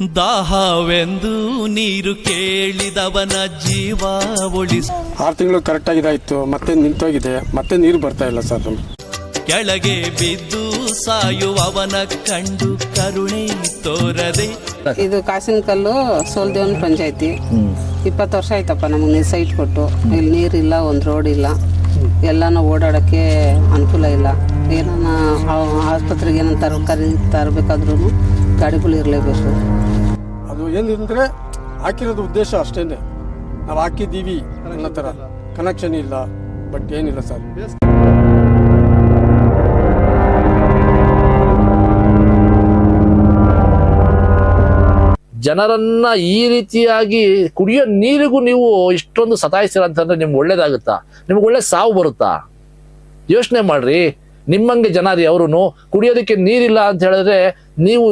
ದಾಹವೆಂದು ನೀರು ಕೇಳಿದವನ ಜೀವ ಉಳಿಸ ಆರು ತಿಂಗಳು ಕರೆಕ್ಟಾಗಿ ಇದಾಯಿತು ಮತ್ತೆ ನಿಂತೋಗಿದೆ. ಮತ್ತೆ ನೀರು ಬರ್ತಾ ಇಲ್ಲ ಸರ್. ಕೆಳಗೆ ಬಿದ್ದು ಸಾಯುವವನ ಕಂಡು ಕರುಣೆ ತೋರದೆ ಇದು ಕಾಸಿನ ಕಲ್ಲು ಸೋಲ್ದೇವನ ಪಂಚಾಯತಿ. ಇಪ್ಪತ್ತು ವರ್ಷ ಆಯ್ತಪ್ಪ ನಮಗೆ ಸೈಟ್ ಕೊಟ್ಟು. ಇಲ್ಲಿ ನೀರಿಲ್ಲ ಒಂದು ರೋಡ್ ಇಲ್ಲ. ಎಲ್ಲಾನು ಓಡಾಡೋಕ್ಕೆ ಅನುಕೂಲ ಇಲ್ಲ. ಏನಾನ ಆಸ್ಪತ್ರೆಗೆ ಏನಂತ ತರಕಾರಿ ತರಬೇಕಾದ್ರೂ ಗಾಡಿಗಳು ಇರಲೇಬೇಕು. ಅದು ಎಲ್ಲಿಂದ್ರೆ ಹಾಕಿರೋದು ಉದ್ದೇಶ ಅಷ್ಟೇನೆ. ನಾವು ಹಾಕಿದ್ದೀವಿ ಅನ್ನೋ ಥರ ಕನೆಕ್ಷನ್ ಇಲ್ಲ ಬಟ್ ಏನಿಲ್ಲ ಸರ್. ಜನರನ್ನ ಈ ರೀತಿಯಾಗಿ ಕುಡಿಯೋ ನೀರಿಗೂ ನೀವು ಇಷ್ಟೊಂದು ಸತಾಯಿಸ್ತೀರ ಅಂತಂದ್ರೆ ನಿಮ್ಗೆ ಒಳ್ಳೇದಾಗುತ್ತಾ? ನಿಮ್ಗೆ ಒಳ್ಳೆ ಸಾವು ಬರುತ್ತಾ? ಯೋಚನೆ ಮಾಡ್ರಿ. ನಿಮ್ಮಂಗೆ ಜನ ರೀ ಅವರು ಕುಡಿಯೋದಕ್ಕೆ ನೀರಿಲ್ಲ ಅಂತ ಹೇಳಿದ್ರೆ ನೀವು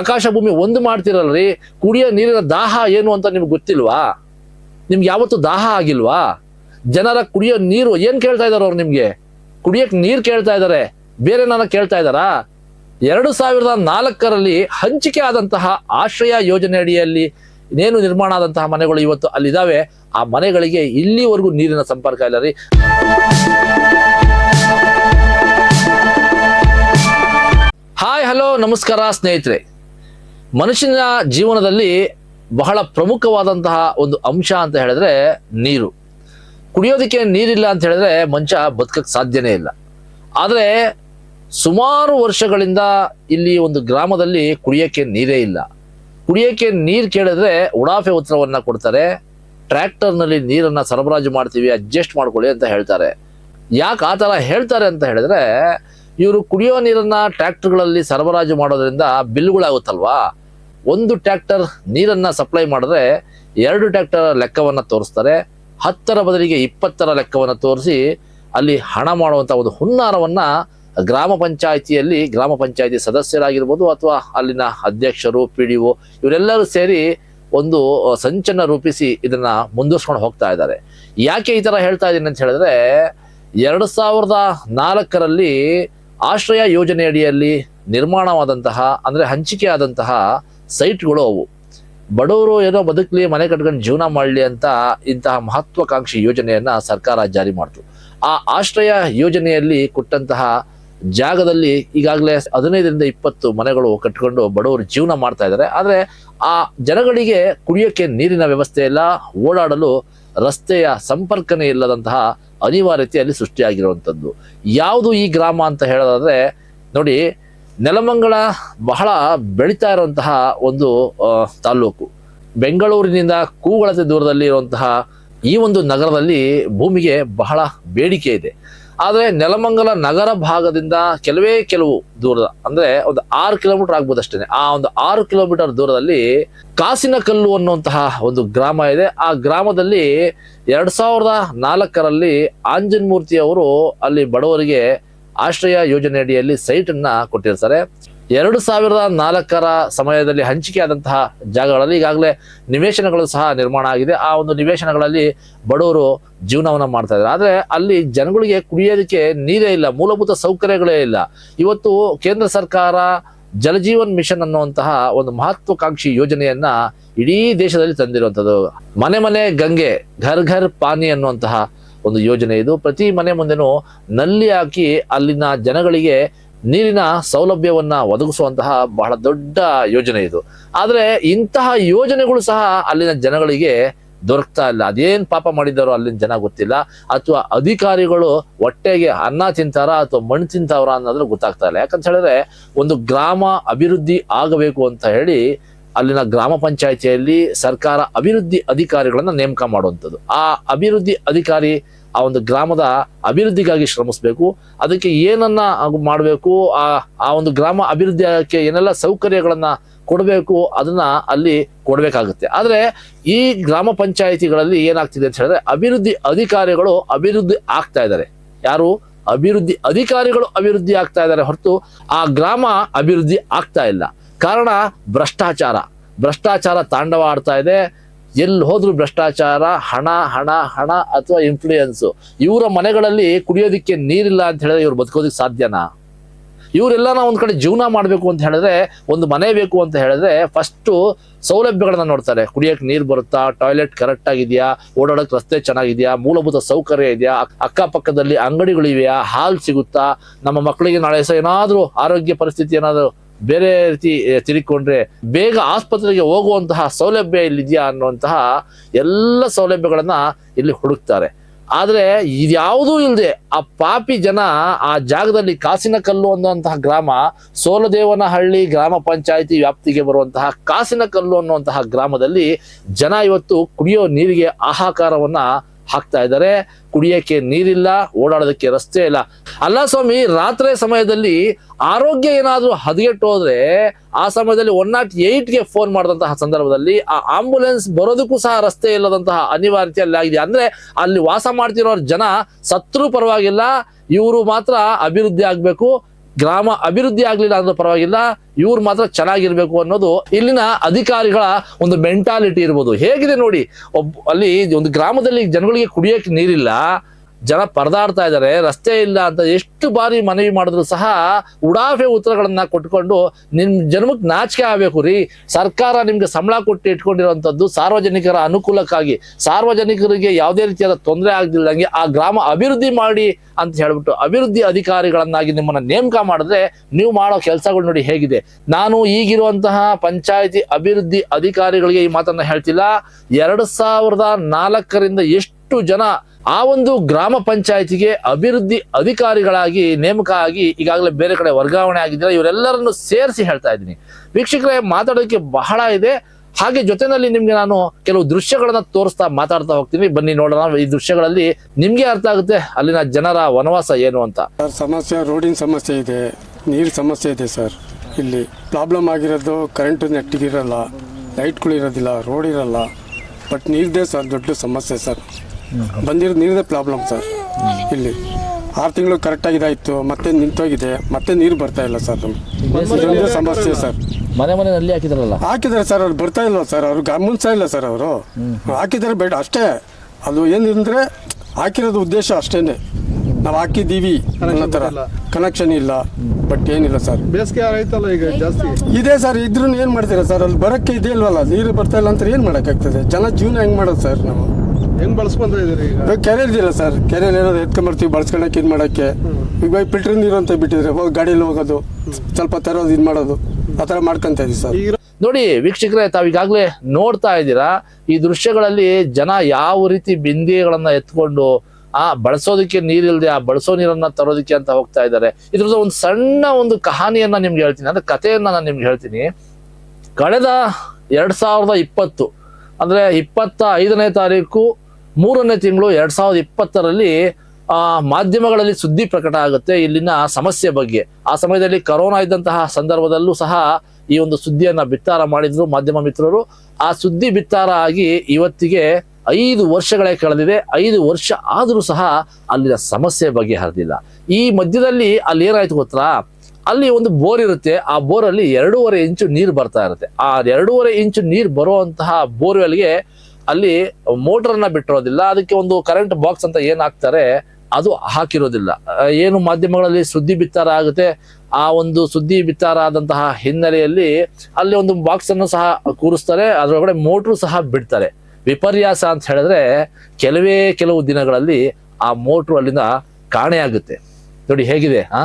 ಆಕಾಶ ಭೂಮಿ ಒಂದು ಮಾಡ್ತಿರಲ್ರಿ, ಕುಡಿಯೋ ನೀರಿನ ದಾಹ ಏನು ಅಂತ ನಿಮ್ಗೆ ಗೊತ್ತಿಲ್ವಾ? ನಿಮ್ಗೆ ಯಾವತ್ತೂ ದಾಹ ಆಗಿಲ್ವಾ? ಜನರ ಕುಡಿಯೋ ನೀರು, ಏನ್ ಕೇಳ್ತಾ ಇದಾರೆ ಅವ್ರು ನಿಮ್ಗೆ? ಕುಡಿಯಕ್ ನೀರ್ ಕೇಳ್ತಾ ಇದ್ದಾರೆ ಬೇರೆ ನನ್ನ ಕೇಳ್ತಾ ಇದಾರಾ? ಎರಡು ಸಾವಿರದ ನಾಲ್ಕರಲ್ಲಿ ಹಂಚಿಕೆ ಆದಂತಹ ಆಶ್ರಯ ಯೋಜನೆ ಅಡಿಯಲ್ಲಿ ಇನ್ನೇನು ನಿರ್ಮಾಣ ಆದಂತಹ ಮನೆಗಳು ಇವತ್ತು ಅಲ್ಲಿದ್ದಾವೆ ಆ ಮನೆಗಳಿಗೆ ಇಲ್ಲಿವರೆಗೂ ನೀರಿನ ಸಂಪರ್ಕ ಇಲ್ಲ ರೀ. ಹಲೋ, ನಮಸ್ಕಾರ ಸ್ನೇಹಿತರೆ. ಮನುಷ್ಯನ ಜೀವನದಲ್ಲಿ ಬಹಳ ಪ್ರಮುಖವಾದಂತಹ ಒಂದು ಅಂಶ ಅಂತ ಹೇಳಿದ್ರೆ ನೀರು. ಕುಡಿಯೋದಕ್ಕೆ ನೀರಿಲ್ಲ ಅಂತ ಹೇಳಿದ್ರೆ ಮಂಚ ಬದುಕಕ್ಕೆ ಸಾಧ್ಯನೇ ಇಲ್ಲ. ಆದರೆ ಸುಮಾರು ವರ್ಷಗಳಿಂದ ಇಲ್ಲಿ ಒಂದು ಗ್ರಾಮದಲ್ಲಿ ಕುಡಿಯೋಕ್ಕೆ ನೀರೇ ಇಲ್ಲ. ಕುಡಿಯೋಕ್ಕೆ ನೀರು ಕೇಳಿದ್ರೆ ಉಡಾಫೆ ಉತ್ತರವನ್ನ ಕೊಡ್ತಾರೆ. ಟ್ರ್ಯಾಕ್ಟರ್ನಲ್ಲಿ ನೀರನ್ನ ಸರಬರಾಜು ಮಾಡ್ತೀವಿ, ಅಡ್ಜಸ್ಟ್ ಮಾಡ್ಕೊಳ್ಳಿ ಅಂತ ಹೇಳ್ತಾರೆ. ಯಾಕೆ ಆ ಥರ ಹೇಳ್ತಾರೆ ಅಂತ ಹೇಳಿದ್ರೆ ಇವರು ಕುಡಿಯೋ ನೀರನ್ನ ಟ್ರ್ಯಾಕ್ಟರ್ಗಳಲ್ಲಿ ಸರಬರಾಜು ಮಾಡೋದ್ರಿಂದ ಬಿಲ್ಗಳಾಗುತ್ತಲ್ವಾ? ಒಂದು ಟ್ರ್ಯಾಕ್ಟರ್ ನೀರನ್ನ ಸಪ್ಲೈ ಮಾಡಿದ್ರೆ ಎರಡು ಟ್ರ್ಯಾಕ್ಟರ್ ಲೆಕ್ಕವನ್ನ ತೋರಿಸ್ತಾರೆ. ಹತ್ತರ ಬದಲಿಗೆ ಇಪ್ಪತ್ತರ ಲೆಕ್ಕವನ್ನು ತೋರಿಸಿ ಅಲ್ಲಿ ಹಣ ಮಾಡುವಂತ ಒಂದು ಹುನ್ನಾರವನ್ನ ಗ್ರಾಮ ಪಂಚಾಯಿತಿಯಲ್ಲಿ ಗ್ರಾಮ ಪಂಚಾಯಿತಿ ಸದಸ್ಯರಾಗಿರ್ಬೋದು ಅಥವಾ ಅಲ್ಲಿನ ಅಧ್ಯಕ್ಷರು, ಪಿ ಡಿ ಒ ಇವರೆಲ್ಲರೂ ಸೇರಿ ಒಂದು ಸಂಚನ ರೂಪಿಸಿ ಇದನ್ನ ಮುಂದುವರ್ಸ್ಕೊಂಡು ಹೋಗ್ತಾ ಇದ್ದಾರೆ. ಯಾಕೆ ಈ ತರ ಹೇಳ್ತಾ ಇದ್ದೀನಿ ಅಂತ ಹೇಳಿದ್ರೆ, ಎರಡು ಸಾವಿರದ ನಾಲ್ಕರಲ್ಲಿ ಆಶ್ರಯ ಯೋಜನೆಯಡಿಯಲ್ಲಿ ನಿರ್ಮಾಣವಾದಂತಹ, ಅಂದರೆ ಹಂಚಿಕೆ ಆದಂತಹ ಸೈಟ್ಗಳು ಅವು. ಬಡವರು ಏನೋ ಬದುಕಲಿ, ಮನೆ ಕಟ್ಕೊಂಡು ಜೀವನ ಮಾಡಲಿ ಅಂತ ಇಂತಹ ಮಹತ್ವಾಕಾಂಕ್ಷಿ ಯೋಜನೆಯನ್ನು ಸರ್ಕಾರ ಜಾರಿ ಮಾಡಿತು. ಆ ಆಶ್ರಯ ಯೋಜನೆಯಲ್ಲಿ ಕೊಟ್ಟಂತಹ ಜಾಗದಲ್ಲಿ ಈಗಾಗಲೇ ಹದಿನೈದರಿಂದ ಇಪ್ಪತ್ತು ಮನೆಗಳು ಕಟ್ಕೊಂಡು ಬಡವರು ಜೀವನ ಮಾಡ್ತಾ ಇದ್ದಾರೆ. ಆದರೆ ಆ ಜನಗಳಿಗೆ ಕುಡಿಯೋಕ್ಕೆ ನೀರಿನ ವ್ಯವಸ್ಥೆ ಇಲ್ಲ, ಓಡಾಡಲು ರಸ್ತೆಯ ಸಂಪರ್ಕನೇ ಇಲ್ಲದಂತಹ ಅನಿವಾರ್ಯತೆ ಅಲ್ಲಿ ಸೃಷ್ಟಿಯಾಗಿರುವಂಥದ್ದು. ಯಾವುದು ಈ ಗ್ರಾಮ ಅಂತ ಹೇಳೋದಾದರೆ, ನೋಡಿ, ನೆಲಮಂಗಲ ಬಹಳ ಬೆಳೀತಾ ಇರುವಂತಹ ಒಂದು ತಾಲೂಕು ಬೆಂಗಳೂರಿನಿಂದ ಕೂಗಳತೆ ದೂರದಲ್ಲಿ ಇರುವಂತಹ ಈ ಒಂದು ನಗರದಲ್ಲಿ ಭೂಮಿಗೆ ಬಹಳ ಬೇಡಿಕೆ ಇದೆ. ಆದರೆ ನೆಲಮಂಗಲ ನಗರ ಭಾಗದಿಂದ ಕೆಲವೇ ಕೆಲವು ದೂರದ, ಅಂದ್ರೆ ಒಂದು ಆರು ಕಿಲೋಮೀಟರ್ ಆಗ್ಬೋದು ಅಷ್ಟೇ ಆ ಒಂದು ಆರು ಕಿಲೋಮೀಟರ್ ದೂರದಲ್ಲಿ ಕಾಸಿನ ಕಲ್ಲು ಅನ್ನುವಂತಹ ಒಂದು ಗ್ರಾಮ ಇದೆ. ಆ ಗ್ರಾಮದಲ್ಲಿ ಎರಡ್ ಸಾವಿರದ ನಾಲ್ಕರಲ್ಲಿ ಆಂಜನ್ಮೂರ್ತಿ ಅವರು ಅಲ್ಲಿ ಬಡವರಿಗೆ ಆಶ್ರಯ ಯೋಜನೆ ಅಡಿಯಲ್ಲಿ ಸೈಟ್ ಅನ್ನ ಕೊಟ್ಟಿರ್ತಾರೆ. ಎರಡು ಸಾವಿರದ ನಾಲ್ಕರ ಸಮಯದಲ್ಲಿ ಹಂಚಿಕೆ ಆದಂತಹ ಜಾಗಗಳಲ್ಲಿ ಈಗಾಗಲೇ ನಿವೇಶನಗಳು ಸಹ ನಿರ್ಮಾಣ ಆಗಿದೆ. ಆ ಒಂದು ನಿವೇಶನಗಳಲ್ಲಿ ಬಡವರು ಜೀವನವನ್ನು ಮಾಡ್ತಾ ಇದ್ದಾರೆ. ಆದರೆ ಅಲ್ಲಿ ಜನಗಳಿಗೆ ಕುಡಿಯೋದಕ್ಕೆ ನೀರೇ ಇಲ್ಲ, ಮೂಲಭೂತ ಸೌಕರ್ಯಗಳೇ ಇಲ್ಲ. ಇವತ್ತು ಕೇಂದ್ರ ಸರ್ಕಾರ ಜಲಜೀವನ್ ಮಿಷನ್ ಅನ್ನುವಂತಹ ಒಂದು ಮಹತ್ವಾಕಾಂಕ್ಷಿ ಯೋಜನೆಯನ್ನ ಇಡೀ ದೇಶದಲ್ಲಿ ತಂದಿರುವಂಥದ್ದು. ಮನೆ ಮನೆ ಗಂಗೆ, ಘರ್ ಘರ್ ಪಾನಿ ಅನ್ನುವಂತಹ ಒಂದು ಯೋಜನೆ ಇದು. ಪ್ರತಿ ಮನೆ ಮುಂದೆನೂ ನಲ್ಲಿ ಹಾಕಿ ಅಲ್ಲಿನ ಜನಗಳಿಗೆ ನೀರಿನ ಸೌಲಭ್ಯವನ್ನ ಒದಗಿಸುವಂತಹ ಬಹಳ ದೊಡ್ಡ ಯೋಜನೆ ಇದು. ಆದರೆ ಇಂತಹ ಯೋಜನೆಗಳು ಸಹ ಅಲ್ಲಿನ ಜನಗಳಿಗೆ ದೊರಕ್ತಾ ಇಲ್ಲ. ಅದೇನ್ ಪಾಪ ಮಾಡಿದ್ದಾರೋ ಅಲ್ಲಿನ ಜನ ಗೊತ್ತಿಲ್ಲ. ಅಥವಾ ಅಧಿಕಾರಿಗಳು ಹೊಟ್ಟೆಗೆ ಅನ್ನ ತಿಂತಾರ ಅಥವಾ ಮಣ್ಣು ತಿಂತಾವ್ರ ಅನ್ನೋದ್ರ ಗೊತ್ತಾಗ್ತಾ ಇಲ್ಲ. ಯಾಕಂತ ಹೇಳಿದ್ರೆ ಒಂದು ಗ್ರಾಮ ಅಭಿವೃದ್ಧಿ ಆಗಬೇಕು ಅಂತ ಹೇಳಿ ಅಲ್ಲಿನ ಗ್ರಾಮ ಪಂಚಾಯಿತಿಯಲ್ಲಿ ಸರ್ಕಾರ ಅಭಿವೃದ್ಧಿ ಅಧಿಕಾರಿಗಳನ್ನ ನೇಮಕ ಮಾಡುವಂಥದ್ದು. ಆ ಅಭಿವೃದ್ಧಿ ಅಧಿಕಾರಿ ಆ ಒಂದು ಗ್ರಾಮದ ಅಭಿವೃದ್ಧಿಗಾಗಿ ಶ್ರಮಿಸಬೇಕು. ಅದಕ್ಕೆ ಏನನ್ನ ಮಾಡಬೇಕು, ಆ ಆ ಒಂದು ಗ್ರಾಮ ಅಭಿವೃದ್ಧಿ ಆಗಕ್ಕೆ ಏನೆಲ್ಲ ಸೌಕರ್ಯಗಳನ್ನ ಕೊಡಬೇಕು, ಅದನ್ನ ಅಲ್ಲಿ ಕೊಡಬೇಕಾಗುತ್ತೆ. ಆದರೆ ಈ ಗ್ರಾಮ ಪಂಚಾಯಿತಿಗಳಲ್ಲಿ ಏನಾಗ್ತಿದೆ ಅಂತ ಹೇಳಿದ್ರೆ ಅಭಿವೃದ್ಧಿ ಅಧಿಕಾರಿಗಳು ಅಭಿವೃದ್ಧಿ ಆಗ್ತಾ ಇದ್ದಾರೆ. ಯಾರು? ಅಭಿವೃದ್ಧಿ ಅಧಿಕಾರಿಗಳು ಅಭಿವೃದ್ಧಿ ಆಗ್ತಾ ಇದ್ದಾರೆ ಹೊರತು ಆ ಗ್ರಾಮ ಅಭಿವೃದ್ಧಿ ಆಗ್ತಾ ಇಲ್ಲ. ಕಾರಣ ಭ್ರಷ್ಟಾಚಾರ. ಭ್ರಷ್ಟಾಚಾರ ತಾಂಡವ ಆಡ್ತಾ ಇದೆ. ಎಲ್ಲಿ ಹೋದ್ರು ಭ್ರಷ್ಟಾಚಾರ, ಹಣ ಹಣ ಹಣ ಅಥವಾ ಇನ್ಫ್ಲೂಯೆನ್ಸು ಇವರ ಮನೆಗಳಲ್ಲಿ ಕುಡಿಯೋದಕ್ಕೆ ನೀರಿಲ್ಲ ಅಂತ ಹೇಳಿದ್ರೆ ಇವ್ರು ಬದುಕೋದಕ್ಕೆ ಸಾಧ್ಯನಾ? ಇವರೆಲ್ಲ ನಾವು ಒಂದು ಕಡೆ ಜೀವನ ಮಾಡಬೇಕು ಅಂತ ಹೇಳಿದ್ರೆ, ಒಂದು ಮನೆ ಬೇಕು ಅಂತ ಹೇಳಿದ್ರೆ ಫಸ್ಟು ಸೌಲಭ್ಯಗಳನ್ನ ನೋಡ್ತಾರೆ. ಕುಡಿಯಕ್ಕೆ ನೀರು ಬರುತ್ತಾ? ಟಾಯ್ಲೆಟ್ ಕರೆಕ್ಟ್ ಆಗಿದೆಯಾ? ಓಡಾಡೋಕೆ ರಸ್ತೆ ಚೆನ್ನಾಗಿದೆಯಾ? ಮೂಲಭೂತ ಸೌಕರ್ಯ ಇದೆಯಾ? ಅಕ್- ಅಕ್ಕಪಕ್ಕದಲ್ಲಿ ಅಂಗಡಿಗಳಿವೆಯಾ? ಹಾಲ್ ಸಿಗುತ್ತಾ? ನಮ್ಮ ಮಕ್ಕಳಿಗೆ ನಾಳೆ ಸಹ ಏನಾದರೂ ಆರೋಗ್ಯ ಪರಿಸ್ಥಿತಿ ಏನಾದ್ರು ಬೇರೆ ರೀತಿ ತಿಳ್ಕೊಂಡ್ರೆ ಬೇಗ ಆಸ್ಪತ್ರೆಗೆ ಹೋಗುವಂತಹ ಸೌಲಭ್ಯ ಇಲ್ಲಿದೆಯಾ ಅನ್ನುವಂತಹ ಎಲ್ಲ ಸೌಲಭ್ಯಗಳನ್ನ ಇಲ್ಲಿ ಹುಡುಕ್ತಾರೆ. ಆದರೆ ಇದ್ಯಾವುದೂ ಇಲ್ಲದೆ ಆ ಪಾಪಿ ಜನ ಆ ಜಾಗದಲ್ಲಿ ಕಾಸಿನ ಕಲ್ಲು ಅನ್ನುವಂತಹ ಗ್ರಾಮ, ಸೋಲದೇವನಹಳ್ಳಿ ಗ್ರಾಮ ಪಂಚಾಯಿತಿ ವ್ಯಾಪ್ತಿಗೆ ಬರುವಂತಹ ಕಾಸಿನ ಕಲ್ಲು ಅನ್ನುವಂತಹ ಗ್ರಾಮದಲ್ಲಿ ಜನ ಇವತ್ತು ಕುಡಿಯೋ ನೀರಿಗೆ ಆಹಾಕಾರವನ್ನ ಹಾಕ್ತಾ ಇದ್ದಾರೆ. ಕುಡಿಯಕ್ಕೆ ನೀರಿಲ್ಲ, ಓಡಾಡೋದಕ್ಕೆ ರಸ್ತೆ ಇಲ್ಲ. ಅಲ್ಲ ಸ್ವಾಮಿ, ರಾತ್ರಿ ಸಮಯದಲ್ಲಿ ಆರೋಗ್ಯ ಏನಾದರೂ ಹದಗೆಟ್ಟು ಹೋದ್ರೆ ಆ ಸಮಯದಲ್ಲಿ ಒನ್ ನಾಟ್ ಏಯ್ಟ್ಗೆ ಫೋನ್ ಮಾಡಿದಂತಹ ಸಂದರ್ಭದಲ್ಲಿ ಆ ಆಂಬುಲೆನ್ಸ್ ಬರೋದಕ್ಕೂ ಸಹ ರಸ್ತೆ ಇಲ್ಲದಂತಹ ಅನಿವಾರ್ಯತೆ ಅಲ್ಲಿ ಆಗಿದೆ. ಅಂದ್ರೆ ಅಲ್ಲಿ ವಾಸ ಮಾಡ್ತಿರೋ ಜನ ಸತ್ರು ಪರವಾಗಿಲ್ಲ, ಇವರು ಮಾತ್ರ ಅಭಿವೃದ್ಧಿ ಆಗ್ಬೇಕು. ಗ್ರಾಮ ಅಭಿವೃದ್ಧಿ ಆಗ್ಲಿಲ್ಲ ಅಂದ್ರೆ ಪರವಾಗಿಲ್ಲ, ಇವ್ರು ಮಾತ್ರ ಚೆನ್ನಾಗಿರ್ಬೇಕು ಅನ್ನೋದು ಇಲ್ಲಿನ ಅಧಿಕಾರಿಗಳ ಒಂದು ಮೆಂಟಾಲಿಟಿ ಇರ್ಬೋದು. ಹೇಗಿದೆ ನೋಡಿ ಒಬ್ಬ ಅಲ್ಲಿ ಒಂದು ಗ್ರಾಮದಲ್ಲಿ ಜನಗಳಿಗೆ ಕುಡಿಯೋಕೆ ನೀರಿಲ್ಲ ಜನ ಪರದಾಡ್ತಾ ಇದ್ದಾರೆ, ರಸ್ತೆ ಇಲ್ಲ ಅಂತ ಎಷ್ಟು ಬಾರಿ ಮನವಿ ಮಾಡಿದ್ರು ಸಹ ಉಡಾಫೆ ಉತ್ತರಗಳನ್ನ ಕೊಟ್ಕೊಂಡು ನಿಮ್ ಜನ್ಮಕ್ಕೆ ನಾಚಿಕೆ ಆಗ್ಬೇಕು ರೀ. ಸರ್ಕಾರ ನಿಮ್ಗೆ ಸಂಬಳ ಕೊಟ್ಟು ಇಟ್ಕೊಂಡಿರುವಂಥದ್ದು ಸಾರ್ವಜನಿಕರ ಅನುಕೂಲಕ್ಕಾಗಿ. ಸಾರ್ವಜನಿಕರಿಗೆ ಯಾವುದೇ ರೀತಿಯಾದ ತೊಂದರೆ ಆಗದಿಲ್ಲದಂಗೆ ಆ ಗ್ರಾಮ ಅಭಿವೃದ್ಧಿ ಮಾಡಿ ಅಂತ ಹೇಳ್ಬಿಟ್ಟು ಅಭಿವೃದ್ಧಿ ಅಧಿಕಾರಿಗಳನ್ನಾಗಿ ನಿಮ್ಮನ್ನ ನೇಮಕ ಮಾಡಿದ್ರೆ ನೀವು ಮಾಡೋ ಕೆಲಸಗಳು ನೋಡಿ ಹೇಗಿದೆ. ನಾನು ಈಗಿರುವಂತಹ ಪಂಚಾಯಿತಿ ಅಭಿವೃದ್ಧಿ ಅಧಿಕಾರಿಗಳಿಗೆ ಈ ಮಾತನ್ನ ಹೇಳ್ತಿಲ್ಲ. ಎರಡು ಸಾವಿರದ ನಾಲ್ಕರಿಂದ ಎಷ್ಟು ಜನ ಆ ಒಂದು ಗ್ರಾಮ ಪಂಚಾಯತಿಗೆ ಅಭಿವೃದ್ಧಿ ಅಧಿಕಾರಿಗಳಾಗಿ ನೇಮಕ ಆಗಿ ಈಗಾಗಲೇ ಬೇರೆ ಕಡೆ ವರ್ಗಾವಣೆ ಆಗಿದ್ರೆ ಇವರೆಲ್ಲರನ್ನು ಸೇರಿಸಿ ಹೇಳ್ತಾ ಇದ್ದೀನಿ. ವೀಕ್ಷಕರೇ, ಮಾತಾಡೋದಕ್ಕೆ ಬಹಳ ಇದೆ. ಹಾಗೆ ಜೊತೆನಲ್ಲಿ ನಿಮಗೆ ನಾನು ಕೆಲವು ದೃಶ್ಯಗಳನ್ನು ತೋರಿಸ್ತಾ ಮಾತಾಡ್ತಾ ಹೋಗ್ತೀನಿ. ಬನ್ನಿ ನೋಡೋಣ. ಈ ದೃಶ್ಯಗಳಲ್ಲಿ ನಿಮಗೆ ಅರ್ಥ ಆಗುತ್ತೆ ಅಲ್ಲಿನ ಜನರ ವನವಾಸ ಏನು ಅಂತ. ಸಮಸ್ಯೆ, ರೋಡಿನ ಸಮಸ್ಯೆ ಇದೆ. ನೀರು ಸಮಸ್ಯೆ ಇದೆ ಸರ್. ಇಲ್ಲಿ ಪ್ರಾಬ್ಲಮ್ ಆಗಿರೋದು ಕರೆಂಟು ನೆಟ್ಟಿಗಿರಲ್ಲ, ಲೈಟ್ಗಳು ಇರೋದಿಲ್ಲ, ರೋಡ್ ಇರಲ್ಲ. ಬಟ್ ನೀರ್ದೇ ಸರ್ ದೊಡ್ಡ ಸಮಸ್ಯೆ ಸರ್. ಬಂದಿರೋ ನೀರದೇ ಪ್ರಾಬ್ಲಮ್ ಸರ್ ಇಲ್ಲಿ ಆರು ತಿಂಗಳು ಕರೆಕ್ಟಾಗಿ ಇದಾಯಿತು ಮತ್ತೆ ನಿಂತೋಗಿದೆ ಮತ್ತೆ ನೀರು ಬರ್ತಾ ಇಲ್ಲ ಸರ್ ನಮ್ಗೆ. ಇದೊಂದೇ ಸಮಸ್ಯೆ ಸರ್ ಮನೆ ಮನೆ ನಲ್ಲಿ ಹಾಕಿದಾರಲ್ಲ? ಹಾಕಿದ್ದಾರೆ ಸರ್ ಅವ್ರು ಬರ್ತಾ ಇಲ್ಲ ಸರ್ ಅವರು ಗಮನಿಸ್ತಾ ಇಲ್ಲ ಸರ್ ಅವರು. ಹಾಕಿದ್ದಾರೆ ಬೇಡ ಅಷ್ಟೇ. ಅದು ಏನಂದ್ರೆ ಹಾಕಿರೋದು ಉದ್ದೇಶ ಅಷ್ಟೇನೆ. ನಾವು ಹಾಕಿದ್ದೀವಿ ಅನ್ನೋ ಥರ. ಕನೆಕ್ಷನ್ ಇಲ್ಲ. ಬಟ್ ಏನಿಲ್ಲ ಸರ್ ಬೇಸಿಗೆ ಆಯ್ತಲ್ಲ ಈಗ ಜಾಸ್ತಿ? ಇದೆ ಸರ್ ಇದ್ರೂ ಏನು ಮಾಡ್ತೀರಾ ಸರ್ ಅಲ್ಲಿ ಬರೋಕ್ಕೆ ಇದೇ ಇಲ್ವಲ್ಲ ನೀರು ಬರ್ತಾ ಇಲ್ಲ ಅಂತ ಏನು ಮಾಡೋಕ್ಕಾಗ್ತದೆ? ಜನ ಜೀವನ ಹೆಂಗೆ ಮಾಡೋದು ಸರ್ ನಾವು? ಹೆಂಗ್ ಬಳಸ್ಕೊಂತ ಇದೀರಿ ಈಗ? ಇವಾಗ ಕೆರೆ ಇದೆಯಲ್ಲ ಸರ್. ಕೆರೆ ಏನಾದ್ರು ಎತ್ಕೊಂಬರ್ತೀವಿ ಬಳಸ್ಕೊಳಕ್ಕೆ ಇದು ಮಾಡಕ್ಕೆ. ಈಗ ಫಿಲ್ಟರ್ ನೀರು ಅಂತ ಬಿಟ್ಟಿದ್ರೆ ಹೋಗಿ ಗಾಡಿಯಲ್ಲಿ ಹೋಗೋದು ಸ್ವಲ್ಪ ತರೋದು ಇದು ಮಾಡೋದು ಆ ಥರ ಮಾಡ್ಕೊಂತ ಇದೀವಿ ಸರ್. ಈಗ ನೋಡಿ ವೀಕ್ಷಕರೇ ತಾವೀಗಾಗಲೇ ನೋಡ್ತಾ ಇದ್ದೀರಾ ಈ ದೃಶ್ಯಗಳಲ್ಲಿ ಜನ ಯಾವ ರೀತಿ ಬಿಂದಿಗಳನ್ನ ಎತ್ಕೊಂಡು ಆ ಬಳಸೋದಕ್ಕೆ ನೀರಿಲ್ಲದೆ ಆ ಬಳಸೋ ನೀರನ್ನ ತರೋದಕ್ಕೆ ಅಂತ ಹೋಗ್ತಾ ಇದ್ದಾರೆ. ಇದ್ರದ್ದು ಒಂದು ಸಣ್ಣ ಒಂದು ಕಹಾನಿಯನ್ನ ನಿಮ್ಗೆ ಹೇಳ್ತೀನಿ. ಅಂದ್ರೆ ಕಥೆಯನ್ನ ನಾನು ನಿಮ್ಗೆ ಹೇಳ್ತೀನಿ. ಕಳೆದ ಎರಡ್ ಸಾವಿರದ ಇಪ್ಪತ್ತು ಅಂದ್ರೆ ಇಪ್ಪತ್ತ ಐದನೇ ತಾರೀಕು ಮೂರನೇ ತಿಂಗಳು ಎರಡ್ ಸಾವಿರದ ಇಪ್ಪತ್ತರಲ್ಲಿ, ಆ, ಮಾಧ್ಯಮಗಳಲ್ಲಿ ಸುದ್ದಿ ಪ್ರಕಟ ಆಗುತ್ತೆ ಇಲ್ಲಿನ ಸಮಸ್ಯೆ ಬಗ್ಗೆ. ಆ ಸಮಯದಲ್ಲಿ ಕರೋನಾ ಇದ್ದಂತಹ ಸಂದರ್ಭದಲ್ಲೂ ಸಹ ಈ ಒಂದು ಸುದ್ದಿಯನ್ನ ಬಿತ್ತಾರ ಮಾಡಿದ್ರು ಮಾಧ್ಯಮ ಮಿತ್ರರು. ಆ ಸುದ್ದಿ ಬಿತ್ತಾರ ಆಗಿ ಇವತ್ತಿಗೆ ಐದು ವರ್ಷಗಳೇ ಕಳೆದಿದೆ. ಐದು ವರ್ಷ ಆದರೂ ಸಹ ಅಲ್ಲಿನ ಸಮಸ್ಯೆ ಬಗ್ಗೆ ಹರಿದಿಲ್ಲ. ಈ ಮಧ್ಯದಲ್ಲಿ ಅಲ್ಲಿ ಏನಾಯ್ತು ಗೊತ್ತಾ? ಅಲ್ಲಿ ಒಂದು ಬೋರ್ ಇರುತ್ತೆ. ಆ ಬೋರಲ್ಲಿ ಎರಡೂವರೆ ಇಂಚು ನೀರು ಬರ್ತಾ ಇರುತ್ತೆ. ಆ ಎರಡೂವರೆ ಇಂಚು ನೀರು ಬರುವಂತಹ ಬೋರ್ವೆಲ್ಗೆ ಅಲ್ಲಿ ಮೋಟರ್ನ ಬಿಟ್ಟಿರೋದಿಲ್ಲ. ಅದಕ್ಕೆ ಒಂದು ಕರೆಂಟ್ ಬಾಕ್ಸ್ ಅಂತ ಏನ್ ಹಾಕ್ತಾರೆ ಅದು ಹಾಕಿರೋದಿಲ್ಲ. ಏನು ಮಾಧ್ಯಮಗಳಲ್ಲಿ ಸುದ್ದಿ ಬಿತ್ತಾರ ಆಗುತ್ತೆ. ಆ ಒಂದು ಸುದ್ದಿ ಬಿತ್ತಾರ ಆದಂತಹ ಹಿನ್ನೆಲೆಯಲ್ಲಿ ಅಲ್ಲಿ ಒಂದು ಬಾಕ್ಸ್ ಅನ್ನು ಸಹ ಕೂರಿಸ್ತಾರೆ. ಅದರೊಳಗಡೆ ಮೋಟ್ರು ಸಹ ಬಿಡ್ತಾರೆ. ವಿಪರ್ಯಾಸ ಅಂತ ಹೇಳಿದ್ರೆ ಕೆಲವೇ ಕೆಲವು ದಿನಗಳಲ್ಲಿ ಆ ಮೋಟ್ರು ಅಲ್ಲಿಂದ ಕಾಣೆಯಾಗುತ್ತೆ ನೋಡಿ ಹೇಗಿದೆ, ಆ?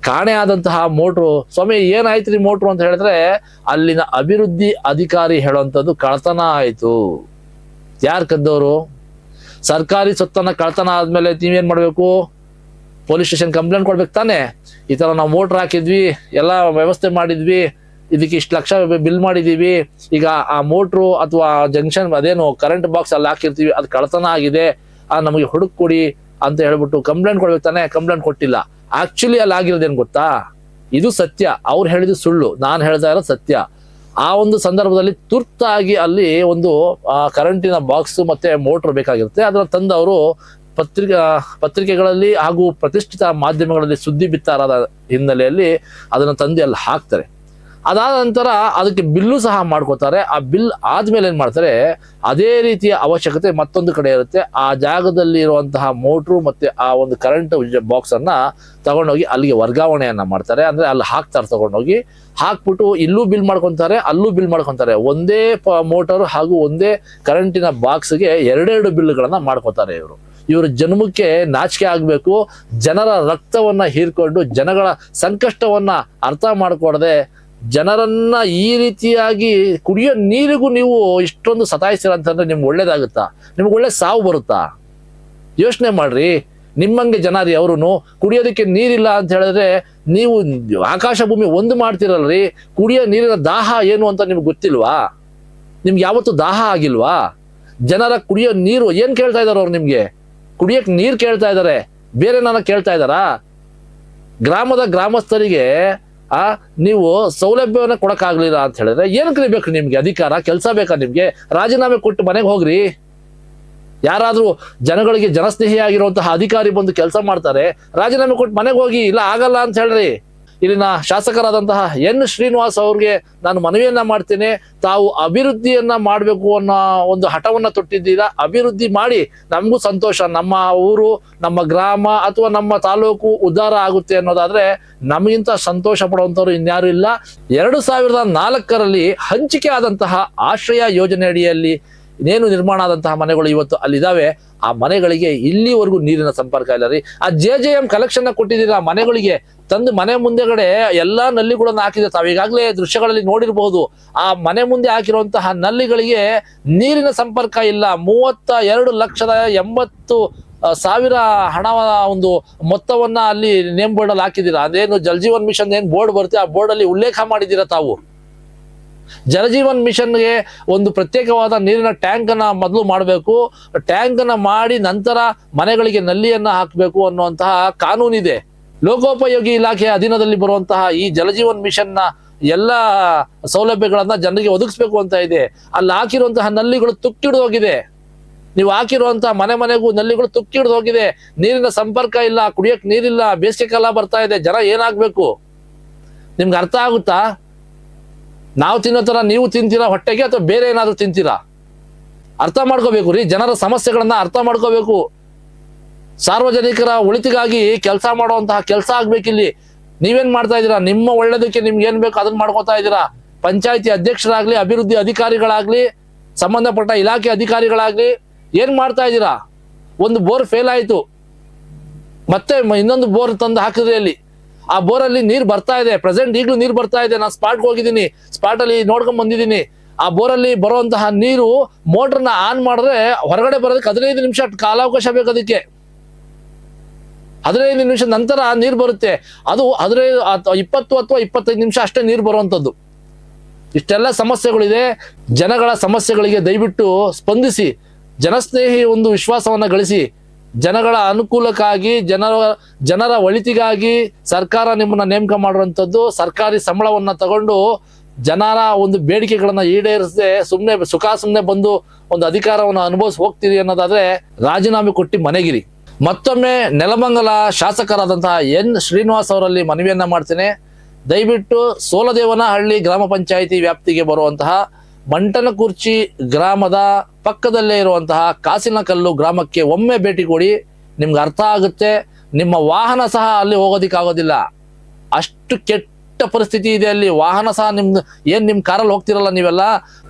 ಕಾಣೆ ಆದಂತಹ ಮೋಟ್ರು ಸ್ವಾಮಿ ಏನಾಯ್ತು ರೀ ಮೋಟ್ರು ಅಂತ ಹೇಳಿದ್ರೆ, ಅಲ್ಲಿನ ಅಭಿವೃದ್ಧಿ ಅಧಿಕಾರಿ ಹೇಳುವಂಥದ್ದು ಕಳತನ ಆಯ್ತು. ಯಾರು ಕದ್ದವರು? ಸರ್ಕಾರಿ ಸೊತ್ತನ್ನ ಕಳ್ತನ ಆದ್ಮೇಲೆ ನೀವೇನ್ ಮಾಡಬೇಕು? ಪೊಲೀಸ್ ಸ್ಟೇಷನ್ ಕಂಪ್ಲೇಂಟ್ ಕೊಡ್ಬೇಕು ತಾನೆ? ಈ ತರ ನಾವು ಮೋಟ್ರ್ ಹಾಕಿದ್ವಿ, ಎಲ್ಲ ವ್ಯವಸ್ಥೆ ಮಾಡಿದ್ವಿ, ಇದಕ್ಕೆ ಇಷ್ಟು ಲಕ್ಷ ಬಿಲ್ ಮಾಡಿದ್ದೀವಿ ಈಗ ಆ ಮೋಟ್ರು ಅಥವಾ ಜಂಕ್ಷನ್ ಅದೇನು ಕರೆಂಟ್ ಬಾಕ್ಸ್ ಅಲ್ಲಿ ಹಾಕಿರ್ತೀವಿ, ಅದು ಕಳ್ತನ ಆಗಿದೆ, ಆ ನಮಗೆ ಹುಡುಕ್ ಕೊಡಿ ಅಂತ ಹೇಳ್ಬಿಟ್ಟು ಕಂಪ್ಲೇಂಟ್ ಕೊಡ್ಬೇಕು ತಾನೆ? ಕಂಪ್ಲೇಂಟ್ ಕೊಟ್ಟಿಲ್ಲ. ಆಕ್ಚುಲಿ ಅಲ್ಲಿ ಆಗಿರೋದೇನು ಗೊತ್ತಾ? ಇದು ಸತ್ಯ. ಅವ್ರು ಹೇಳಿದ್ದು ಸುಳ್ಳು. ನಾನು ಹೇಳ್ತಾ ಇರೋದು ಸತ್ಯ. ಆ ಒಂದು ಸಂದರ್ಭದಲ್ಲಿ ತುರ್ತಾಗಿ ಅಲ್ಲಿ ಒಂದು ಕರೆಂಟಿನ ಬಾಕ್ಸ್ ಮತ್ತೆ ಮೋಟ್ರ್ ಬೇಕಾಗಿರುತ್ತೆ. ಅದನ್ನ ತಂದು ಅವರು ಪತ್ರಿಕಾ, ಪತ್ರಿಕೆಗಳಲ್ಲಿ ಹಾಗೂ ಪ್ರತಿಷ್ಠಿತ ಮಾಧ್ಯಮಗಳಲ್ಲಿ ಸುದ್ದಿ ಬಿತ್ತಾರದ ಹಿನ್ನೆಲೆಯಲ್ಲಿ ಅದನ್ನು ತಂದು ಅಲ್ಲಿ ಹಾಕ್ತಾರೆ. ಅದಾದ ನಂತರ ಅದಕ್ಕೆ ಬಿಲ್ಲು ಸಹ ಮಾಡ್ಕೋತಾರೆ. ಆ ಬಿಲ್ ಆದ್ಮೇಲೆ ಏನು ಮಾಡ್ತಾರೆ, ಅದೇ ರೀತಿಯ ಅವಶ್ಯಕತೆ ಮತ್ತೊಂದು ಕಡೆ ಇರುತ್ತೆ. ಆ ಜಾಗದಲ್ಲಿ ಇರುವಂತಹ ಮೋಟ್ರು ಮತ್ತೆ ಆ ಒಂದು ಕರೆಂಟ್ ಬಾಕ್ಸ್ ಅನ್ನ ತಗೊಂಡೋಗಿ ಅಲ್ಲಿಗೆ ವರ್ಗಾವಣೆಯನ್ನ ಮಾಡ್ತಾರೆ. ಅಂದ್ರೆ ಅಲ್ಲಿ ಹಾಕ್ತಾರೆ ತಗೊಂಡೋಗಿ. ಹಾಕ್ಬಿಟ್ಟು ಇಲ್ಲೂ ಬಿಲ್ ಮಾಡ್ಕೊತಾರೆ, ಅಲ್ಲೂ ಬಿಲ್ ಮಾಡ್ಕೊತಾರೆ. ಒಂದೇ ಮೋಟರ್ ಹಾಗೂ ಒಂದೇ ಕರೆಂಟಿನ ಬಾಕ್ಸ್ಗೆ ಎರಡೆರಡು ಬಿಲ್ಗಳನ್ನು ಮಾಡ್ಕೋತಾರೆ ಇವರು. ಇವರು ಜನ್ಮಕ್ಕೆ ನಾಚಿಕೆ ಆಗಬೇಕು. ಜನರ ರಕ್ತವನ್ನ ಹೀರ್ಕೊಂಡು ಜನಗಳ ಸಂಕಷ್ಟವನ್ನ ಅರ್ಥ ಮಾಡ್ಕೊಡದೆ ಜನರನ್ನ ಈ ರೀತಿಯಾಗಿ ಕುಡಿಯೋ ನೀರಿಗೂ ನೀವು ಇಷ್ಟೊಂದು ಸತಾಯಿಸ್ತೀರ ಅಂತಂದ್ರೆ ನಿಮ್ಗೆ ಒಳ್ಳೇದಾಗುತ್ತಾ? ನಿಮ್ಗೆ ಒಳ್ಳೆ ಸಾವು ಬರುತ್ತಾ? ಯೋಚನೆ ಮಾಡ್ರಿ. ನಿಮ್ಮಂಗೆ ಜನ ರೀ ಅವ್ರು ಕುಡಿಯೋದಕ್ಕೆ ನೀರಿಲ್ಲ ಅಂತ ಹೇಳಿದ್ರೆ ನೀವು ಆಕಾಶ ಭೂಮಿ ಒಂದು ಮಾಡ್ತಿರಲ್ರಿ. ಕುಡಿಯೋ ನೀರಿನ ದಾಹ ಏನು ಅಂತ ನಿಮ್ಗೆ ಗೊತ್ತಿಲ್ವಾ? ನಿಮ್ಗೆ ಯಾವತ್ತೂ ದಾಹ ಆಗಿಲ್ವಾ? ಜನರ ಕುಡಿಯೋ ನೀರು ಏನ್ ಕೇಳ್ತಾ ಇದಾರೆ ಅವ್ರು ನಿಮ್ಗೆ? ಕುಡಿಯಕ್ ನೀರು ಕೇಳ್ತಾ ಇದ್ದಾರೆ ಬೇರೆ ನಾನು ಕೇಳ್ತಾ ಇದ್ದಾರಾ ಗ್ರಾಮದ ಗ್ರಾಮಸ್ಥರಿಗೆ ಆ, ನೀವು ಸೌಲಭ್ಯವನ್ನ ಕೊಡಕ್ಕಾಗ್ಲಿಲ್ಲ ಅಂತ ಹೇಳಿದ್ರೆ ಏನಕ್ಕೆ ಬೇಕು ನಿಮ್ಗೆ? ಅಧಿಕಾರ, ಕೆಲಸ ಬೇಕಾ ನಿಮ್ಗೆ? ರಾಜೀನಾಮೆ ಕೊಟ್ಟು ಮನೆಗೆ ಹೋಗ್ರಿ. ಯಾರಾದ್ರೂ ಜನಗಳಿಗೆ ಜನಸ್ನೇಹಿ ಆಗಿರುವಂತಹ ಅಧಿಕಾರಿ ಬಂದು ಕೆಲಸ ಮಾಡ್ತಾರೆ, ರಾಜೀನಾಮೆ ಕೊಟ್ಟು ಮನೆಗೆ ಹೋಗಿ, ಇಲ್ಲ ಆಗಲ್ಲ ಅಂತ ಹೇಳ್ರಿ. ಇಲ್ಲಿನ ಶಾಸಕರಾದಂತಹ ಎನ್ ಶ್ರೀನಿವಾಸ್ ಅವ್ರಿಗೆ ನಾನು ಮನವಿಯನ್ನ ಮಾಡ್ತೇನೆ. ತಾವು ಅಭಿವೃದ್ಧಿಯನ್ನ ಮಾಡಬೇಕು ಅನ್ನೋ ಒಂದು ಹಠವನ್ನ ತೊಟ್ಟಿದ್ದೀರಾ? ಅಭಿವೃದ್ಧಿ ಮಾಡಿ ನಮಗೂ ಸಂತೋಷ. ನಮ್ಮ ಊರು, ನಮ್ಮ ಗ್ರಾಮ ಅಥವಾ ನಮ್ಮ ತಾಲೂಕು ಉದ್ಧಾರ ಆಗುತ್ತೆ ಅನ್ನೋದಾದ್ರೆ ನಮಗಿಂತ ಸಂತೋಷ ಪಡುವಂಥವ್ರು ಇನ್ಯಾರು ಇಲ್ಲ. ಎರಡು ಸಾವಿರದ ನಾಲ್ಕರಲ್ಲಿ ಹಂಚಿಕೆ ಆದಂತಹ ಆಶ್ರಯ ಯೋಜನೆ ಅಡಿಯಲ್ಲಿ ಇನ್ನೇನು ನಿರ್ಮಾಣ ಆದಂತಹ ಮನೆಗಳು ಇವತ್ತು ಅಲ್ಲಿದ್ದಾವೆ ಆ ಮನೆಗಳಿಗೆ ಇಲ್ಲಿವರೆಗೂ ನೀರಿನ ಸಂಪರ್ಕ ಇಲ್ಲ ರೀ. ಆ ಜೆ ಜೆ ಎಂ ಕಲೆಕ್ಷನ್ ಕೊಟ್ಟಿದ್ದೀರಾ, ಆ ಮನೆಗಳಿಗೆ ತಂದು ಮನೆ ಮುಂದೆಗಡೆ ಎಲ್ಲಾ ನಲ್ಲಿಗಳನ್ನು ಹಾಕಿದೆ ತಾವೀಗಾಗಲೇ ದೃಶ್ಯಗಳಲ್ಲಿ ನೋಡಿರಬಹುದು. ಆ ಮನೆ ಮುಂದೆ ಹಾಕಿರುವಂತಹ ನಲ್ಲಿಗಳಿಗೆ ನೀರಿನ ಸಂಪರ್ಕ ಇಲ್ಲ. ಮೂವತ್ತ ಎರಡು ಲಕ್ಷದ ಎಂಬತ್ತು ಸಾವಿರ ಹಣ, ಒಂದು ಮೊತ್ತವನ್ನ ಅಲ್ಲಿ ನೇಮ್ ಬೋರ್ಡ್ ಅಲ್ಲಿ ಹಾಕಿದ್ದೀರಾ. ಅದೇನು ಜಲ್ ಜೀವನ್ ಮಿಷನ್ ಏನ್ ಬೋರ್ಡ್ ಬರುತ್ತೆ, ಆ ಬೋರ್ಡ್ ಅಲ್ಲಿ ಉಲ್ಲೇಖ ಮಾಡಿದ್ದೀರಾ ತಾವು? ಜಲಜೀವನ್ ಮಿಷನ್ಗೆ ಒಂದು ಪ್ರತ್ಯೇಕವಾದ ನೀರಿನ ಟ್ಯಾಂಕ್ ಅನ್ನ ಮೊದಲು ಮಾಡಬೇಕು. ಟ್ಯಾಂಕ್ ಅನ್ನ ಮಾಡಿ ನಂತರ ಮನೆಗಳಿಗೆ ನಲ್ಲಿಯನ್ನ ಹಾಕಬೇಕು ಅನ್ನುವಂತಹ ಕಾನೂನಿದೆ. ಲೋಕೋಪಯೋಗಿ ಇಲಾಖೆಯ ಅಧೀನದಲ್ಲಿ ಬರುವಂತಹ ಈ ಜಲಜೀವನ್ ಮಿಷನ್ನ ಎಲ್ಲ ಸೌಲಭ್ಯಗಳನ್ನ ಜನರಿಗೆ ಒದಗಿಸ್ಬೇಕು ಅಂತ ಇದೆ. ಅಲ್ಲಿ ಹಾಕಿರುವಂತಹ ನಲ್ಲಿಗಳು ತುಕ್ಕಿಡ್ದು ಹೋಗಿದೆ. ನೀವು ಹಾಕಿರುವಂತಹ ಮನೆ ಮನೆಗೂ ನಲ್ಲಿಗಳು ತುಕ್ಕಿಡಿದು ಹೋಗಿದೆ. ನೀರಿನ ಸಂಪರ್ಕ ಇಲ್ಲ ಕುಡಿಯಕ್ಕೆ ನೀರಿಲ್ಲ, ಬೇಸಿಗೆ ಕಾಲ ಬರ್ತಾ ಇದೆ, ಜನ ಏನಾಗ್ಬೇಕು? ನಿಮ್ಗೆ ಅರ್ಥ ಆಗುತ್ತಾ? ನಾವು ತಿನ್ನೋ ಥರ ನೀವು ತಿಂತೀರಾ ಹೊಟ್ಟೆಗೆ ಅಥವಾ ಬೇರೆ ಏನಾದರೂ ತಿಂತೀರಾ? ಅರ್ಥ ಮಾಡ್ಕೋಬೇಕು ರೀ, ಜನರ ಸಮಸ್ಯೆಗಳನ್ನು ಅರ್ಥ ಮಾಡ್ಕೋಬೇಕು. ಸಾರ್ವಜನಿಕರ ಒಳಿತಿಗಾಗಿ ಕೆಲಸ ಮಾಡುವಂತಹ ಕೆಲಸ ಆಗ್ಬೇಕಿಲ್ಲಿ ನೀವೇನ್ ಮಾಡ್ತಾ ಇದ್ದೀರಾ? ನಿಮ್ಮ ಒಳ್ಳೇದಕ್ಕೆ ನಿಮ್ಗೆ ಏನ್ ಬೇಕು ಅದನ್ನ ಮಾಡ್ಕೋತಾ ಇದ್ದೀರಾ? ಪಂಚಾಯತಿ ಅಧ್ಯಕ್ಷರಾಗ್ಲಿ, ಅಭಿವೃದ್ಧಿ ಅಧಿಕಾರಿಗಳಾಗ್ಲಿ, ಸಂಬಂಧಪಟ್ಟ ಇಲಾಖೆ ಅಧಿಕಾರಿಗಳಾಗ್ಲಿ, ಏನ್ ಮಾಡ್ತಾ ಇದ್ದೀರಾ? ಒಂದು ಬೋರ್ ಫೇಲ್ ಆಯಿತು. ಮತ್ತೆ ಇನ್ನೊಂದು ಬೋರ್ ತಂದು ಹಾಕಿದ್ರೆ ಅಲ್ಲಿ. ಆ ಬೋರಲ್ಲಿ ನೀರು ಬರ್ತಾ ಇದೆ. ಪ್ರೆಸೆಂಟ್ ಈಗಲೂ ನೀರು ಬರ್ತಾ ಇದೆ. ನಾನು ಸ್ಪಾಟ್ಗೆ ಹೋಗಿದ್ದೀನಿ. ಸ್ಪಾಟಲ್ಲಿ ನೋಡ್ಕೊಂಡ್ ಬಂದಿದ್ದೀನಿ. ಆ ಬೋರಲ್ಲಿ ಬರುವಂತಹ ನೀರು ಮೋಟರ್ನ ಆನ್ ಮಾಡಿದ್ರೆ ಹೊರಗಡೆ ಬರೋದಕ್ಕೆ ಹದಿನೈದು ನಿಮಿಷ ಕಾಲಾವಕಾಶ ಬೇಕು ಅದಕ್ಕೆ. ಹದಿನೈದು ನಿಮಿಷ ನಂತರ ನೀರು ಬರುತ್ತೆ. ಅದು ಹದಿನೈದು ಇಪ್ಪತ್ತು ಅಥವಾ ಇಪ್ಪತ್ತೈದು ನಿಮಿಷ ಅಷ್ಟೇ ನೀರು ಬರುವಂಥದ್ದು ಇಷ್ಟೆಲ್ಲ ಸಮಸ್ಯೆಗಳಿದೆ. ಜನಗಳ ಸಮಸ್ಯೆಗಳಿಗೆ ದಯವಿಟ್ಟು ಸ್ಪಂದಿಸಿ. ಜನಸ್ನೇಹಿ ಒಂದು ವಿಶ್ವಾಸವನ್ನ ಗಳಿಸಿ. ಜನಗಳ ಅನುಕೂಲಕ್ಕಾಗಿ, ಜನರ ಜನರ ಒಳಿತಿಗಾಗಿ ಸರ್ಕಾರ ನಿಮ್ಮನ್ನ ನೇಮಕ ಮಾಡುವಂಥದ್ದು, ಸರ್ಕಾರಿ ಸಂಬಳವನ್ನ ತಗೊಂಡು ಜನರ ಒಂದು ಬೇಡಿಕೆಗಳನ್ನ ಈಡೇರಿಸದೆ ಸುಮ್ಮನೆ ಸುಖ ಸುಮ್ಮನೆ ಬಂದು ಒಂದು ಅಧಿಕಾರವನ್ನು ಅನುಭವಿಸಿ ಹೋಗ್ತೀರಿ ಅನ್ನೋದಾದ್ರೆ ರಾಜೀನಾಮೆ ಕೊಟ್ಟು ಮನೆಗಿರಿ. ಮತ್ತೊಮ್ಮೆ ನೆಲಮಂಗಲ ಶಾಸಕರಾದಂತಹ ಎನ್ ಶ್ರೀನಿವಾಸ್ ಅವರಲ್ಲಿ ಮನವಿಯನ್ನ ಮಾಡ್ತೇನೆ. ದಯವಿಟ್ಟು ಸೋಲದೇವನಹಳ್ಳಿ ಗ್ರಾಮ ಪಂಚಾಯಿತಿ ವ್ಯಾಪ್ತಿಗೆ ಬರುವಂತಹ ಮಂಟನಕುರ್ಚಿ ಗ್ರಾಮದ ಪಕ್ಕದಲ್ಲೇ ಇರುವಂತಹ ಕಾಸಿನಕಲ್ಲು ಗ್ರಾಮಕ್ಕೆ ಒಮ್ಮೆ ಭೇಟಿ ಕೊಡಿ. ನಿಮ್ಗೆ ಅರ್ಥ ಆಗುತ್ತೆ. ನಿಮ್ಮ ವಾಹನ ಸಹ ಅಲ್ಲಿ ಹೋಗೋದಿಕ್ಕಾಗೋದಿಲ್ಲ ಅಷ್ಟು ಕೆಟ್ಟ ಪರಿಸ್ಥಿತಿ ಇದೆ ಅಲ್ಲಿ. ವಾಹನ ಸಹ ನಿಮ್ದು ಏನ್ ನಿಮ್ ಕಾರಲ್ಲಿ ಹೋಗ್ತಿರಲ್ಲ ನೀವೆಲ್ಲ?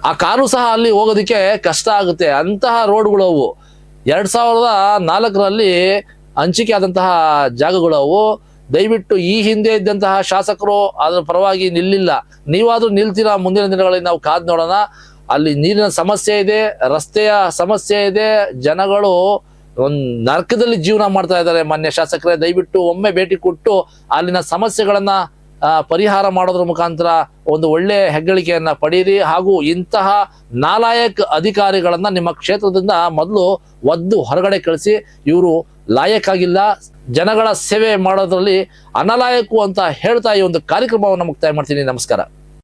ಆ ಕಾರು ಸಹ ಅಲ್ಲಿ ಹೋಗೋದಿಕ್ಕೆ ಕಷ್ಟ ಆಗುತ್ತೆ. ಅಂತಹ ರೋಡ್ಗಳು ಅವು. ಎರಡ್ ಸಾವಿರದ ನಾಲ್ಕರಲ್ಲಿ ಹಂಚಿಕೆ ಆದಂತಹ ಜಾಗಗಳು ಅವು. ದಯವಿಟ್ಟು ಈ ಹಿಂದೆ ಇದ್ದಂತಹ ಶಾಸಕರು ಅದರ ಪರವಾಗಿ ನಿಲ್ಲಿಲ್ಲ. ನೀವಾದ್ರೂ ನಿಲ್ತೀರಾ? ಮುಂದಿನ ದಿನಗಳಲ್ಲಿ ನಾವು ಕಾದ್ ನೋಡೋಣ. ಅಲ್ಲಿ ನೀರಿನ ಸಮಸ್ಯೆ ಇದೆ, ರಸ್ತೆಯ ಸಮಸ್ಯೆ ಇದೆ, ಜನಗಳು ಒಂದು ನರಕದಲ್ಲಿ ಜೀವನ ಮಾಡ್ತಾ ಇದ್ದಾರೆ ಮಾನ್ಯ ಶಾಸಕರೇ. ದಯವಿಟ್ಟು ಒಮ್ಮೆ ಭೇಟಿ ಕೊಟ್ಟು ಅಲ್ಲಿನ ಸಮಸ್ಯೆಗಳನ್ನ ಪರಿಹಾರ ಮಾಡೋದ್ರ ಮುಖಾಂತರ ಒಂದು ಒಳ್ಳೆ ಹೆಗ್ಗಳಿಕೆಯನ್ನ ಪಡೀರಿ. ಹಾಗೂ ಇಂತಹ ನಾಲಾಯಕ್ ಅಧಿಕಾರಿಗಳನ್ನ ನಿಮ್ಮ ಕ್ಷೇತ್ರದಿಂದ ಮೊದಲು ಒದ್ದು ಹೊರಗಡೆ ಕಳಿಸಿ. ಇವರು ಲಾಯಕ್ ಆಗಿಲ್ಲ ಜನಗಳ ಸೇವೆ ಮಾಡೋದ್ರಲ್ಲಿ ಅನಲಾಯಕು ಅಂತ ಹೇಳ್ತಾ ಈ ಒಂದು ಕಾರ್ಯಕ್ರಮವನ್ನು ಮುಕ್ತಾಯ ಮಾಡ್ತೀನಿ. ನಮಸ್ಕಾರ.